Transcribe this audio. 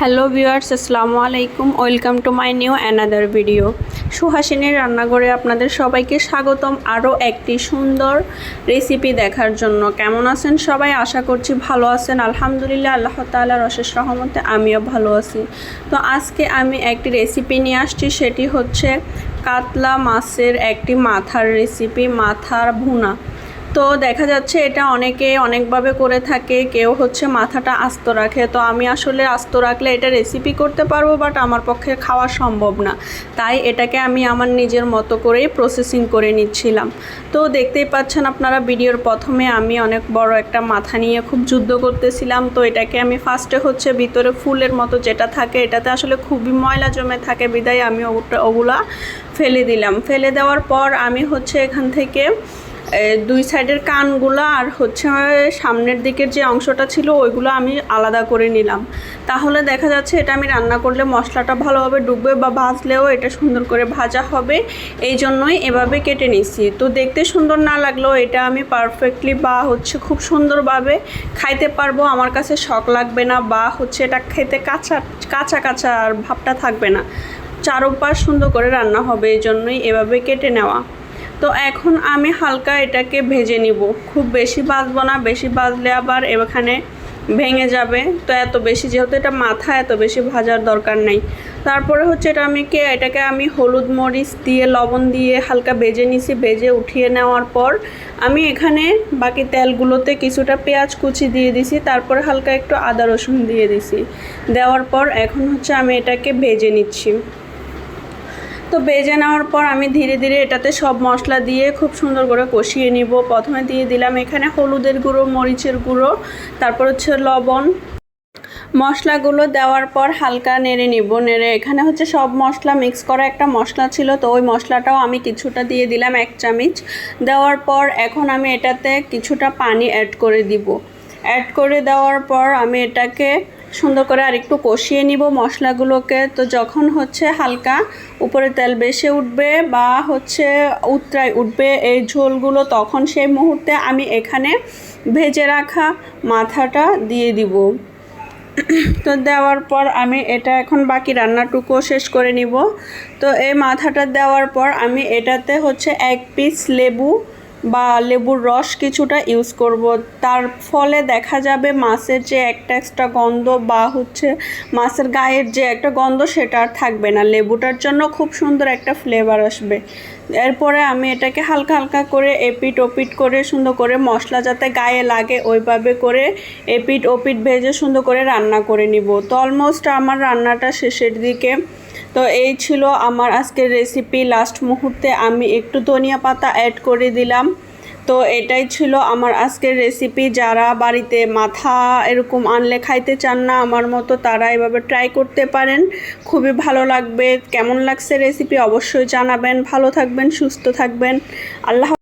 Hello viewers, আসসালামু আলাইকুম। Welcome to my new another video. সুহাসিনীর রান্নাঘরে আপনাদের সবাইকে স্বাগতম আরও একটি সুন্দর রেসিপি দেখার জন্য। কেমন আছেন সবাই? আশা করছি ভালো আছেন। আলহামদুলিল্লাহ, আল্লাহ তালার অশেষ রহমতে আমিও ভালো আছি। তো আজকে আমি একটি রেসিপি নিয়ে আসছি, সেটি হচ্ছে কাতলা মাছের একটি মাথার রেসিপি, মাথার ভুনা। তো দেখা যাচ্ছে এটা অনেকে অনেকভাবে করে থাকে, কেউ হচ্ছে মাথাটা আস্ত রাখে। তো আমি আসলে আস্ত রাখলে এটা রেসিপি করতে পারব বাট আমার পক্ষে খাওয়া সম্ভব না। তাই এটাকে আমি আমার নিজের মতো করেই প্রসেসিং করে নিচ্ছিলাম। তো দেখতেই পাচ্ছেন আপনারা, ভিডিওর প্রথমে আমি অনেক বড় একটা মাথা নিয়ে খুব যুদ্ধ করতেছিলাম। তো এটাকে আমি ফার্স্টে হচ্ছে ভিতরে ফুলের মতো যেটা থাকে, এটাতে আসলে খুবই ময়লা জমে থাকে, বিদায় আমি ওগুলা ফেলে দিলাম। ফেলে দেওয়ার পর আমি হচ্ছে এখান থেকে দুই সাইডের কানগুলো আর হচ্ছে সামনের দিকের যে অংশটা ছিল, ওইগুলো আমি আলাদা করে নিলাম। তাহলে দেখা যাচ্ছে এটা আমি রান্না করলে মশলাটা ভালোভাবে ডুববে বা ভাজলেও এটা সুন্দর করে ভাজা হবে। এই জন্যই এভাবে কেটে নিচ্ছি। তো দেখতে সুন্দর না লাগলেও এটা আমি পারফেক্টলি বা হচ্ছে খুব সুন্দরভাবে খাইতে পারব। আমার কাছে শখ লাগবে না বা হচ্ছে এটা খেতে কাঁচা কাঁচা কাঁচা আর ভাবটা থাকবে না। চারোপাশ সুন্দর করে রান্না হবে, এই জন্যই এভাবে কেটে নেওয়া। তো এখন আমি হালকা এটাকে ভেজে নিব। খুব বেশি বাজবো না, বেশি বাজলে আবার এখানে ভেঙে যাবে। তো এত বেশি, যেহেতু এটা মাথা, এত বেশি ভাজার দরকার নেই। তারপরে হচ্ছে এটা আমি কে, এটাকে আমি হলুদ মরিচ দিয়ে, লবণ দিয়ে হালকা ভেজে নিছি। ভেজে উঠিয়ে নেওয়ার পর আমি এখানে বাকি তেলগুলোতে কিছুটা পেঁয়াজ কুচি দিয়ে দিছি। তারপরে হালকা একটু আদা রসুন দিয়ে দিছি। দেওয়ার পর এখন হচ্ছে আমি এটাকে ভেজে নিচ্ছি। তো বেজে নেওয়ার পর আমি ধীরে ধীরে এটাতে সব মশলা দিয়ে খুব সুন্দর করে কষিয়ে নিব। প্রথমে দিয়ে দিলাম এখানে হলুদের গুঁড়ো, মরিচের গুঁড়ো, তারপর হচ্ছে লবণ। মশলাগুলো দেওয়ার পর হালকা নেড়ে নিব। নেড়ে এখানে হচ্ছে সব মশলা মিক্স করা একটা মশলা ছিল, তো ওই মশলাটাও আমি কিছুটা দিয়ে দিলাম এক চামচ। দেওয়ার পর এখন আমি এটাতে কিছুটা পানি অ্যাড করে দিব। অ্যাড করে দেওয়ার পর আমি এটাকে সুন্দর করে আর একটু কষিয়ে নিব মশলাগুলোকে। তো যখন হচ্ছে হালকা উপরে তেল বেশি উঠবে বা হচ্ছে উতরাই উঠবে এই ঝোলগুলো, তখন সেই মুহূর্তে আমি এখানে ভেজে রাখা মাথাটা দিয়ে দিব। তো দেওয়ার পর আমি এটা এখন বাকি রান্নাটুকুও শেষ করে নিব। তো এই মাথাটা দেওয়ার পর আমি এটাতে হচ্ছে এক পিস লেবু বা লেবুর রস কিছুটা ইউজ করব। তার ফলে দেখা যাবে মাছের যে একটা এক্সট্রা গন্ধ বা হচ্ছে মাছের গায়ের যে একটা গন্ধ সেটা আর থাকবে না। লেবুটার জন্য খুব সুন্দর একটা ফ্লেভার আসবে। এরপরে আমি এটাকে হালকা হালকা করে এপিট ওপিট করে সুন্দর করে মশলা যাতে গায়ে লাগে ওইভাবে করে এপিট ওপিট ভেজে সুন্দর করে রান্না করে নিব। তো অলমোস্ট আমার রান্নাটা শেষের দিকে তো এই ছিল আমার আজকের রেসিপি লাস্ট মুহূর্তে আমি একটু ধনিয়া পাতা অ্যাড করে দিলাম। তো এটাই ছিল আমার আজকের রেসিপি যারা বাড়িতে মাথা এরকম আনলে খাইতে চান না, আমার মতো তারা এভাবে ট্রাই করতে পারেন। খুবই ভালো লাগবে। কেমন লাগছে রেসিপি অবশ্যই জানাবেন। ভালো থাকবেন, সুস্থ থাকবেন। আল্লাহ